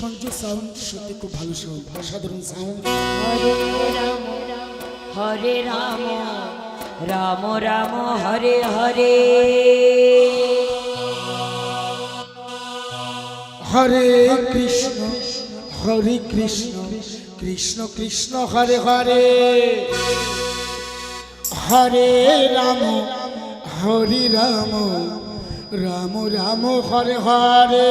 Sanju sound সত্যি খুব ভালো সাউন্ড অসাধারণ সাউন্ড হরে রাম রাম রাম হরে হরে। হরে কৃষ্ণ হরে কৃষ্ণ কৃষ্ণ কৃষ্ণ হরে হরে। হরে রাম হরে রাম রাম রাম হরে হরে।